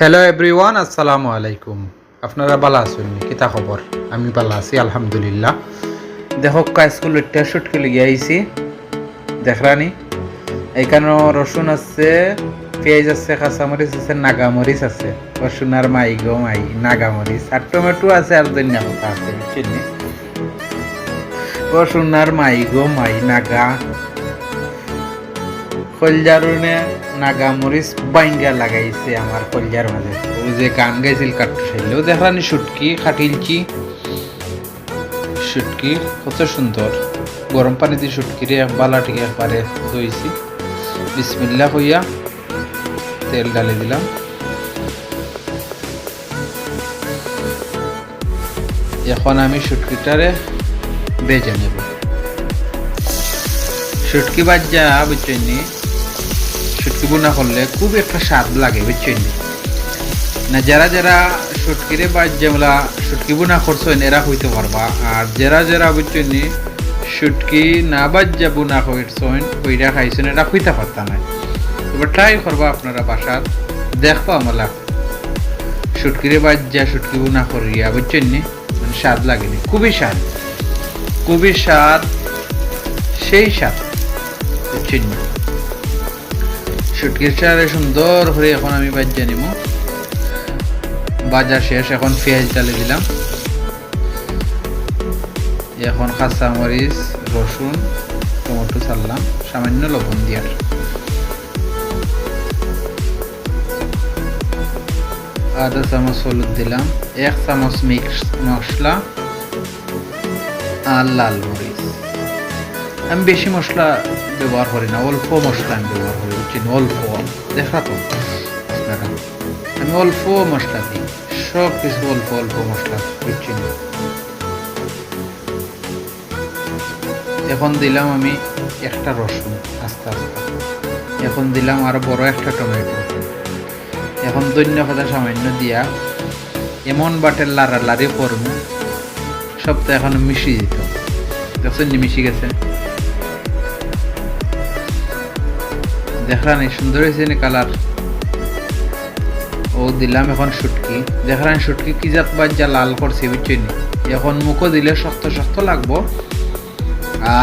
Hello everyone আসসালামু আলাইকুম আপনারা ভালো আছেন? কিতা খবর? আমি ভালো আছি, আলহামদুলিল্লাহ। দেখো স্কুল একটা শুটকে লিগে আইছি। দেখরানি। এখানে রসুন আছে, পেঁয়াজ আছে, কাঁচামরিচ আছে, নাগামরিচ আছে। রসুন আর মাই গো মাই, নাগামরিচ। আর টমেটো আছে, আর ধনিয়া পাতা আছে রসুন আর মাই গো মাই, নাগা কলজারুনে নাগামরিচ বাইঙ্গা লাগাইছে আমার কলজার মাঝে। ও যে গান গাইছিল কাটু সাইল ও দেখানি শুটকি খাটিলছি শুটকি কত সুন্দর। গরম পানি দিয়ে শুটকিরে এক বালাটিকে একবারে ধুইছি। বিসমিল্লা হইয়া তেল ডালে দিলাম। এখন আমি শুটকিটারে বেজে নেব। শুটকি বাজ্জা বুঝছেন নি বোনা করলে খুব একটা স্বাদ লাগে, বুঝছেন? না, যারা যারা শুটকিরে বাজ্জামলা শুটকি বোনা করছেন, এরা হইতে পারবা। আর যারা যারা, বুঝছেন নি শুটকি না বাজ্জা বোনা করছেন ওইটা খাইছেন এটা হইতে পারতা নাই এবার ট্রাই করবা আপনারা বাসার। দেখবা আমলা শুটকিরে বাজ্জা শুটকি বোনা করিয়া, বুঝছেন? নি মানে স্বাদ লাগেনি খুবই স্বাদ। খুবই স্বাদ, সেই স্বাদ, বুঝছেন? নি? শুটকির সুন্দর এখন আমি বাজ্যা নিব। বাজার শেষ, এখন পেঁয়াজ ডালে দিলাম। এখন কাঁচা মরিচ, রসুন, টমেটো চাললাম সামান্য লবণ দিয়ার আধা চামচ হলুদ দিলাম, এক চামচ মিক্স মশলা আর লাল মরিচ আমি বেশি মশলা ব্যবহার করি না, অল্প মশলা আমি ব্যবহার করি, বুঝছেন? অল্প দেখা তো আমি অল্প মশলা দিই সব কিছু অল্প অল্প মশলা, বুঝছেন? এখন দিলাম আমি একটা রসুন, আস্তে আস্তে। এখন দিলাম আরও বড় একটা টমেটো। এখন দৈন্য কথা সামান্য দিয়া এমন বাটের লারি করব সব তো এখন মিশিয়ে দিত। দেখছেন নি মিশি গেছে? এই সুন্দর হয়েছে নি কালার। ও দিলাম এখন শুটকি দেখলাম শুটকি কি জাত যা লাল করছে বুঝছেন? এখন মুখও দিলে শক্ত শক্ত লাগবো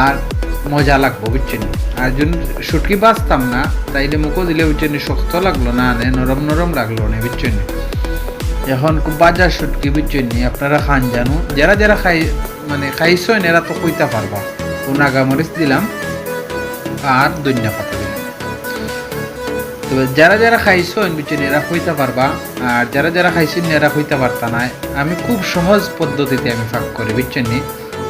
আর মজা লাগবো বুঝছেন? আর যদি শুটকি বাঁচতাম না, তাইলে মুখও দিলে বুঝছেন শক্ত লাগল না, নে নরম নরম লাগল না বুঝছেন? এখন খুব বাজার শুটকি বুঝছেন? আপনারা খান জানো। যারা যারা খাই মানে খাইছেন এরা তো কইতে পারবা। ও নাগামরিচ দিলাম আর দিলাম তবে যারা যারা খাইছেন বুঝছেন এরা কইতে পারবা। আর যারা যারা খাইছেন, এরা কইতে পারতা না। আমি খুব সহজ পদ্ধতিতে আমি ফাঁক করি, বুঝছেন নি?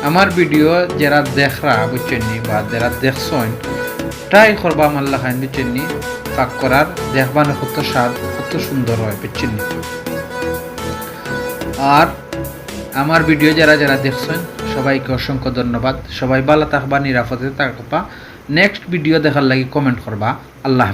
আমার ভিডিও যারা দেখরা, বুঝছেন বা যারা দেখছেন, ট্রাই করবা আমার লাখান বুঝছেন ফাঁক করার, দেখবান কত স্বাদ, কত সুন্দর হয়, বুঝছেন? আর আমার ভিডিও যারা যারা দেখছেন, সবাইকে অসংখ্য ধন্যবাদ। সবাই ভালো থাকবা, নিরাপদে থাকবা। নেক্সট ভিডিও দেখার লাগি কমেন্ট করবা। আল্লাহ।